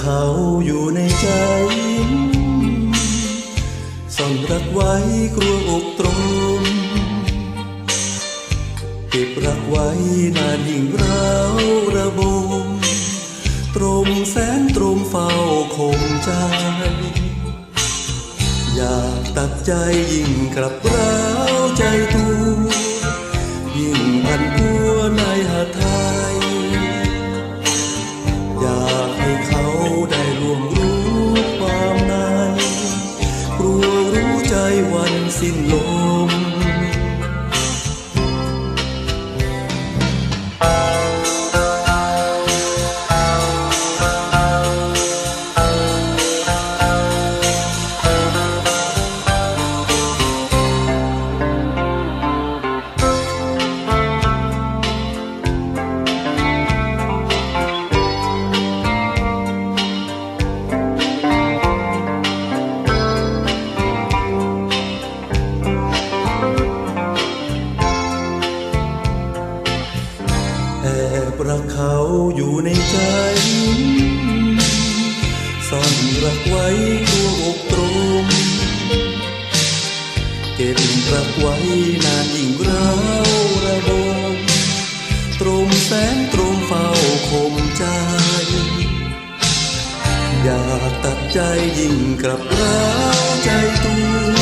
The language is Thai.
เขาอยู่ในใจส่อนรักไว้กลัวอกตรงเก็บรักไว้นานยิ่งร้าวระบมตรมแสนตรมเฝ้าคงใจ อยากตัดใจยิ่งกลับร้าวใจ วันสิ้นลม แอบรักเขาอยู่ในใจ ซ่อนรักไว้ตัวอกตรม เก็บรักไว้นานยิ่งร้าวระบมตรมแสนตรมเฝ้าคมใจ อยากตัดใจยิ่งกลับร้าวใจตัว